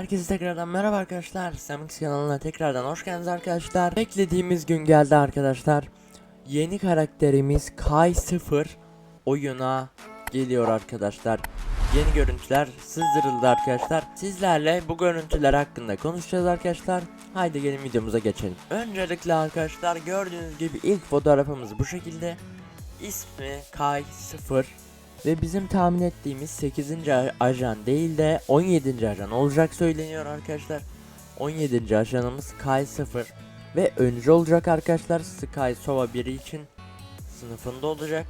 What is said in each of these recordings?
Herkese tekrardan merhaba arkadaşlar. Samix kanalına tekrardan hoş geldiniz arkadaşlar. Beklediğimiz gün geldi arkadaşlar. Yeni karakterimiz Kai 0 oyuna geliyor arkadaşlar. Yeni görüntüler sızdırıldı arkadaşlar. Sizlerle bu görüntüler hakkında konuşacağız arkadaşlar. Haydi gelin videomuza geçelim. Öncelikle arkadaşlar gördüğünüz gibi ilk fotoğrafımız bu şekilde. İsmi Kai 0 ve bizim tahmin ettiğimiz 8. a- ajan değil de 17. ajan olacak söyleniyor arkadaşlar. 17. ajanımız Sky 0 ve öncü olacak arkadaşlar. Sky Sova 1 için sınıfında olacak.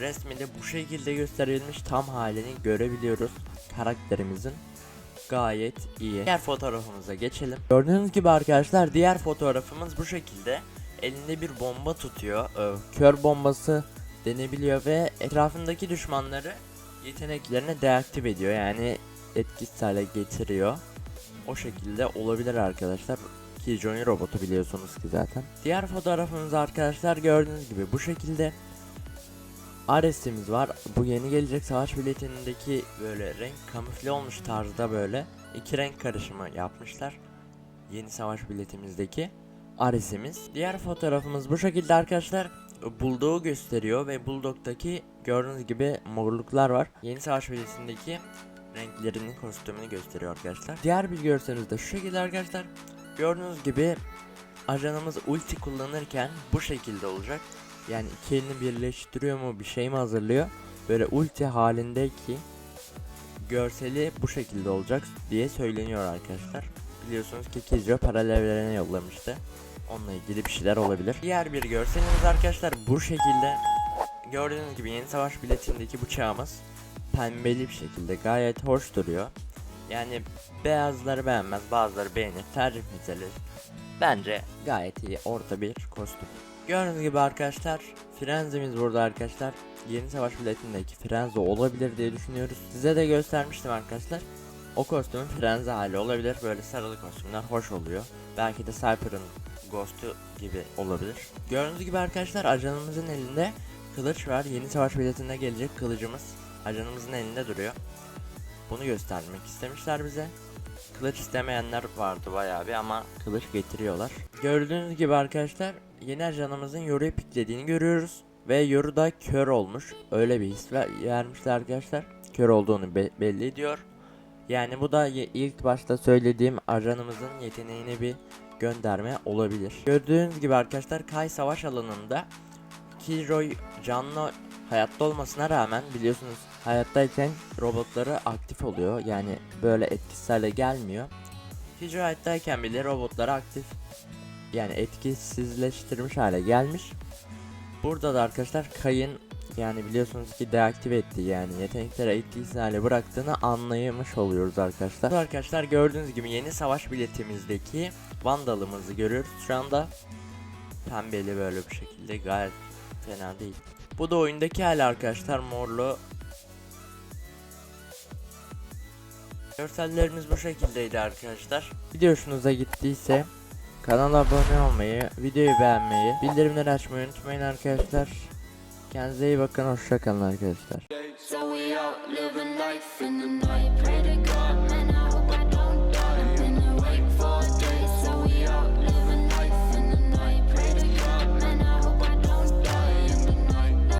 Resminde bu şekilde gösterilmiş tam halini görebiliyoruz karakterimizin. Gayet iyi. Diğer fotoğrafımıza geçelim. Gördüğünüz gibi arkadaşlar diğer fotoğrafımız bu şekilde. Elinde bir bomba tutuyor. Ee, Kör bombası denebiliyor ve etrafındaki düşmanları yeteneklerini deaktif ediyor yani etkisiz hale getiriyor. O şekilde olabilir arkadaşlar. Ki Johnny robotu biliyorsunuz ki zaten. Diğer fotoğrafımız arkadaşlar gördüğünüz gibi bu şekilde. Ares'imiz var. Bu yeni gelecek savaş biletindeki böyle renk kamufle olmuş tarzda böyle iki renk karışımı yapmışlar. Yeni savaş biletimizdeki Ares'imiz. Diğer fotoğrafımız bu şekilde arkadaşlar. Bulldog'u gösteriyor ve Bulldog'daki gördüğünüz gibi morluklar var. Yeni savaş biletindeki renklerinin kostümünü gösteriyor arkadaşlar. Diğer bir görselimiz de şu şekilde arkadaşlar. Gördüğünüz gibi ajanımız ulti kullanırken bu şekilde olacak. Yani iki elini birleştiriyor mu bir şey mi hazırlıyor? Böyle ulti halindeki görseli bu şekilde olacak diye söyleniyor arkadaşlar. Biliyorsunuz ki Kizio paralellerine yollamıştı. Onunla ilgili bir şeyler olabilir. Diğer bir görselimiz arkadaşlar bu şekilde. Gördüğünüz gibi yeni savaş biletindeki bıçağımız pembeli bir şekilde gayet hoş duruyor. Yani beyazları beğenmez bazıları beğenir tercih meselesi. Bence gayet iyi orta bir kostüm. Gördüğünüz gibi arkadaşlar Frenzy'miz burada arkadaşlar. Yeni savaş biletindeki Frenzy olabilir diye düşünüyoruz. Size de göstermiştim arkadaşlar. O kostümün Frenzy hali olabilir. Böyle sarılı kostümler hoş oluyor. Belki de Cypher'ın Ghost'u gibi olabilir. Gördüğünüz gibi arkadaşlar ajanımızın elinde kılıç var. Yeni savaş biletinde gelecek kılıcımız ajanımızın elinde duruyor. Bunu göstermek istemişler bize. Kılıç istemeyenler vardı bayağı bir ama kılıç getiriyorlar. Gördüğünüz gibi arkadaşlar yeni ajanımızın Yoru'yu piklediğini görüyoruz. Ve Yoru da kör olmuş. Öyle bir his ver- vermişler arkadaşlar. Kör olduğunu be- belli ediyor. Yani bu da ilk başta söylediğim ajanımızın yeteneğine bir gönderme olabilir. Gördüğünüz gibi arkadaşlar Kay savaş alanında Killjoy canlı hayatta olmasına rağmen biliyorsunuz hayattayken robotları aktif oluyor. Yani böyle etkisiz hale gelmiyor. Killjoy hayattayken bile robotları aktif yani etkisizleştirmiş hale gelmiş. Burada da arkadaşlar Kay'ın yani biliyorsunuz ki deaktive etti yani yetenekleri etkisiz hale bıraktığını anlayamış oluyoruz arkadaşlar. Arkadaşlar gördüğünüz gibi yeni savaş biletimizdeki Vandal'ımızı görüyoruz şu anda. Pembeli böyle bir şekilde gayet fena değil. Bu da oyundaki hali arkadaşlar morlu. Görsellerimiz bu şekildeydi arkadaşlar. Video hoşunuza gittiyse kanala abone olmayı, videoyu beğenmeyi, bildirimleri açmayı unutmayın arkadaşlar. Kendinize iyi bakın, hoşçakalın arkadaşlar. So